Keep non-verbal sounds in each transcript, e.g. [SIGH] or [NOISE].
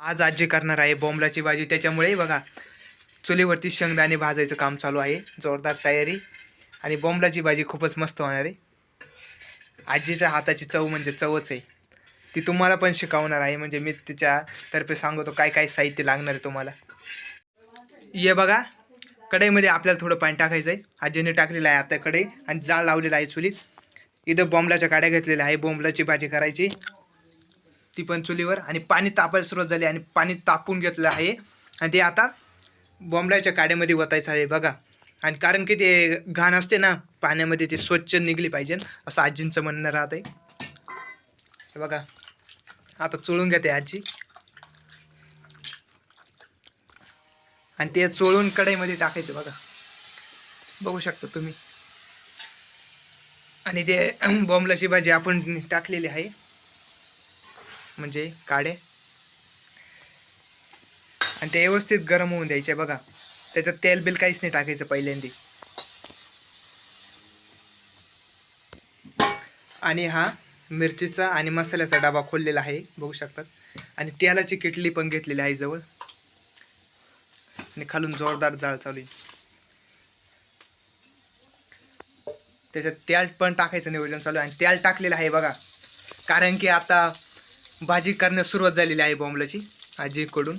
आज आजी करणार आहे बोंबलाची भाजी त्याच्यामुळे बघा चुलीवरती शेंगदाणे भाजायचं काम चालू आहे. जोरदार तयारी. आणि बोंबलाची भाजी खूपच मस्त होणार आहे. आजीच्या हाताची चव म्हणजे चवच आहे. ती तुम्हाला पण शिकवणार आहे. म्हणजे मी तिच्यातर्फे सांगतो काय काय साहित्य लागणार आहे तुम्हाला. ये बघा कढईमध्ये आपल्याला थोडं पाणी टाकायचं आहे. आजीने टाकलेलं आहे आता कढई आणि जाळ लावलेला आहे चुलीत. इथं बोंबलाच्या काड्या घेतलेल्या आहे. बोंबलाची भाजी करायची. ती पण चुलीवर आणि पाणी तापायला सुरुवात झाली आणि पाणी तापून घेतलं आहे. आणि ते आता बॉम्बलाच्या काड्यामध्ये वतायचं आहे बघा. आणि कारण की ते घाण असते ना पाण्यामध्ये ते स्वच्छ निघली पाहिजे. असं आजींचं म्हणणं राहत आहे बघा. आता चोळून घेते आजी. आणि ते चोळून कढईमध्ये टाकायचं बघा. बघू शकता तुम्ही. आणि ते [CLEARS THROAT] बॉम्बलाची भाजी आपण टाकलेली आहे. म्हणजे काडे आणि ते व्यवस्थित गरम होऊन द्यायचे बघा. त्याच्यात तेल बिल काहीच नाही टाकायचं पहिल्यांदी. आणि हा मिरचीचा आणि मसाल्याचा डबा खोललेला आहे बघू शकतात. आणि तेलाची किटली पण घेतलेली आहे जवळ. आणि खालून जोरदार जाळ चालू त्याच्यात तेल पण टाकायचं नियोजन चालू आहे. आणि तेल टाकलेलं आहे बघा. कारण की आता भाजी करण्यास सुरुवात झालेली आहे बॉम्बलाची आजीकडून.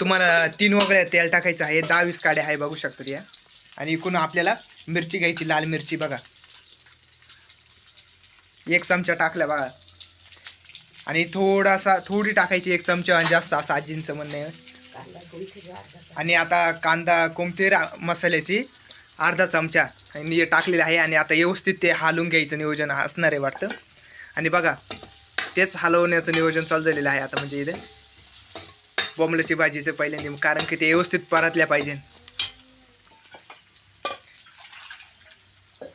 तुम्हाला तीन वगैरे तेल टाकायचं आहे दहा वीस काड्या आहे बघू शकतो या. आणि इकडून आपल्याला मिरची घ्यायची लाल मिरची बघा. एक चमचा टाकला बघा. आणि थोडासा थोडी टाकायची एक चमचा आणि जास्त असं आजींचं म्हणणं आहे. आणि आता कांदा कोमतेर मसाल्याची अर्धा चमचा आणि हे आहे आणि आता व्यवस्थित ते हालून घ्यायचं नियोजन असणार आहे वाटतं. आणि बघा तेच हलवण्याचं नियोजन चालू झालेलं आहे आता म्हणजे इथे. बोंबलाची भाजीचं पहिल्यांदा कारण की ते व्यवस्थित परतल्या पाहिजे.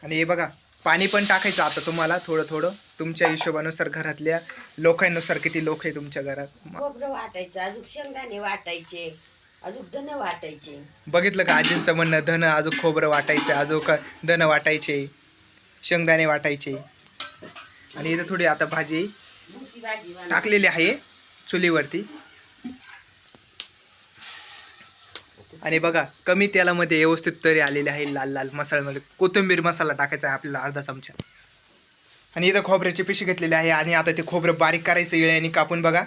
आणि हे बघा पाणी पण टाकायचं आता तुम्हाला थोडं थोडं. तुमच्या हिशोबानुसार घरातल्या लोकांनुसार किती लोक आहे तुमच्या घरात? वाटायचं अजून शेंगदाणे वाटायचे. अजून धन वाटायचे. बघितलं का आजींचं म्हणणं धन अजून खोबरं वाटायचं अजून का धन वाटायचे शेंगदाणे वाटायचे. आणि इथं थोडी आता भाजी मोठी भाजी बनव. टाकलेली आहे चुलीवरती. आणि बघा कमी तेलामध्ये व्यवस्थित तरी आलेले आहे लाल लाल मसाल्यामध्ये. कोथिंबीर मसाला टाकायचा आहे आपल्याला अर्धा चमचा. आणि इथं खोबऱ्याची पिशी घेतलेली आहे आणि आता ते खोबरं बारीक करायचं इळ्याने कापून बघा.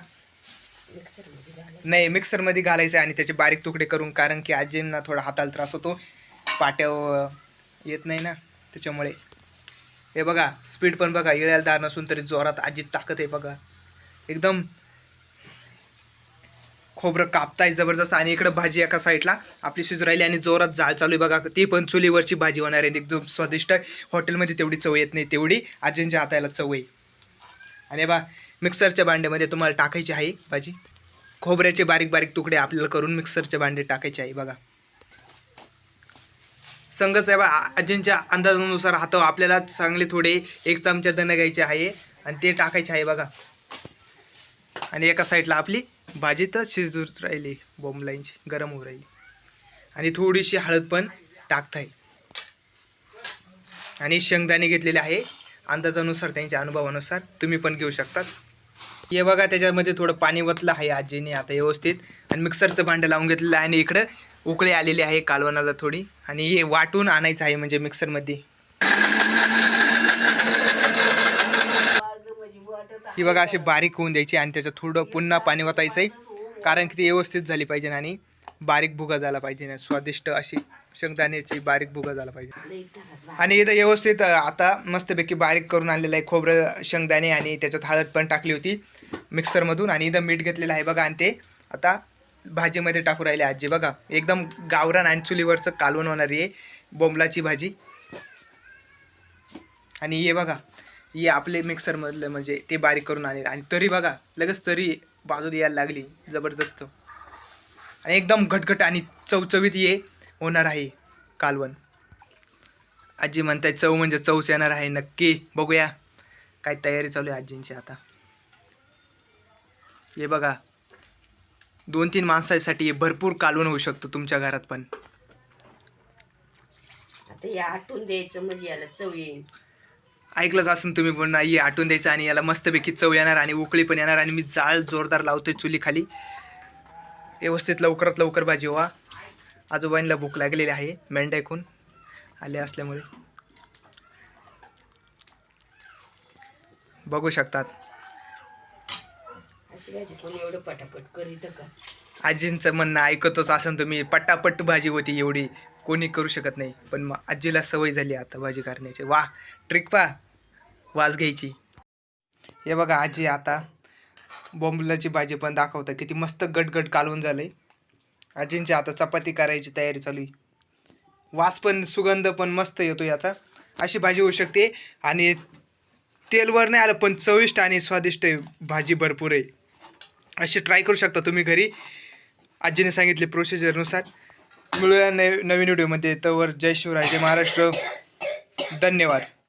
नाही मिक्सरमध्ये घालायचं आहे आणि त्याचे बारीक तुकडे करून कारण की आजींना थोडा हाताला त्रास होतो. पाट्यावर येत नाही ना त्याच्यामुळे. हे बघा स्पीड पण बघा इळ्याला दार नसून तरी जोरात आजी ताकद आहे बघा. एकदम खोबरं कापताय जबरदस्त. आणि इकडं भाजी एका साईडला आपली शिजू राहिली आणि जोरात जाळ चालू आहे बघा. ती पण चुलीवरची भाजी होणार आहे. एकदम स्वादिष्ट. हॉटेलमध्ये तेवढी चव येत नाही तेवढी आजींच्या हाताला चव आहे. आणि बा मिक्सरच्या भांड्यामध्ये तुम्हाला टाकायची आहे भाजी. खोबऱ्याचे बारीक बारीक तुकडे आपल्याला करून मिक्सरच्या भांडे टाकायचे आहे बघा. संगच आहे बा आजींच्या अंदाजानुसार हात आपल्याला चांगले थोडे एक चमचा दण घ्यायचे आहे आणि ते टाकायचे आहे बघा. आणि एका साईडला आपली भाजी तर शिजू राहिली बोंबलाईंची गरम होऊ राहिली. आणि थोडीशी हळद पण टाकताय आणि शेंगदाणे घेतलेले आहे. अंदाजानुसार त्यांच्या अनुभवानुसार तुम्ही पण घेऊ शकतात. हे बघा त्याच्यामध्ये थोडं पाणी वतलं आहे आजीने आता व्यवस्थित. आणि मिक्सरचं भांडं लावून घेतलेलं आहे आणि इकडं उकळी आलेली आहे कालवणाला थोडी. आणि हे वाटून आणायचं आहे म्हणजे मिक्सरमध्ये. ही बघा अशी बारीक होऊन द्यायची आणि त्याच्यात थोडं पुन्हा पाणी वतायचं आहे कारण की ती व्यवस्थित झाली पाहिजे आणि बारीक भुगा झाला पाहिजे आणि स्वादिष्ट अशी शेंगदाण्याची बारीक भुगा झाला पाहिजे. आणि इथं व्यवस्थित आता मस्तपैकी बारीक करून आणलेलं आहे खोबरं शेंगदाणे आणि त्याच्यात हळद पण टाकली होती मिक्सरमधून आणि इथं मीठ घेतलेलं आहे बघा. आणि ते आता भाजीमध्ये टाकू राहिले आजी. बघा एकदम गावरान आणि चुलीवरचं कालवण होणारी आहे बोंबलाची भाजी. आणि हे बघा हे आपले मिक्सरमधलं म्हणजे ते बारीक करून आणले. आणि तरी बघा लगेच तरी बाजूला यायला लागली जबरदस्त. आणि एकदम घटघट आणि चवचवीत ये होणार आहे कालवण. आजी म्हणताय चव म्हणजे चवच येणार आहे नक्की बघूया. काय तयारी चालू आहे आजींची आता. हे बघा दोन तीन माणसासाठी भरपूर कालवण होऊ शकतो तुमच्या घरात पण. आता आटून द्यायचं म्हणजे याला चव येईल. ऐकलंच असून तुम्ही पण आई आटून द्यायचं आणि याला मस्तपैकी चव येणार आणि उकळी पण येणार आणि मी जाळ जोरदार लावतोय चुली खाली व्यवस्थित लवकरात लवकर भाजी व्हा. आजोबांना भूक लागलेली आहे मेंढ ऐकून आले असल्यामुळे. बघू शकतात. पटापट आजींचं म्हणणं ऐकतच असेल तुम्ही. पट्टापट्ट भाजी होती एवढी. कोणी करू शकत नाही. पण मग आजीला सवय झाली आता भाजी करण्याची. वा ट्रिक पा वाज घ्यायची. हे बघा आजी आता बॉम्बुलाची भाजी पण दाखवतं किती मस्त गटगट कालवून झालंय. आजींची आता चपाती करायची तयारी चालू आहे. वास पण सुगंध पण मस्त येतो याचा. अशी भाजी होऊ शकते. आणि तेलवर नाही आलं पण चविष्ट आणि स्वादिष्ट आहे भाजी भरपूर आहे. अशी ट्राय करू शकता तुम्ही घरी. आजीने सांगितले प्रोसिजरनुसार मिळूया नवीन व्हिडिओमध्ये तवर जय शिवराय जय महाराष्ट्र. धन्यवाद.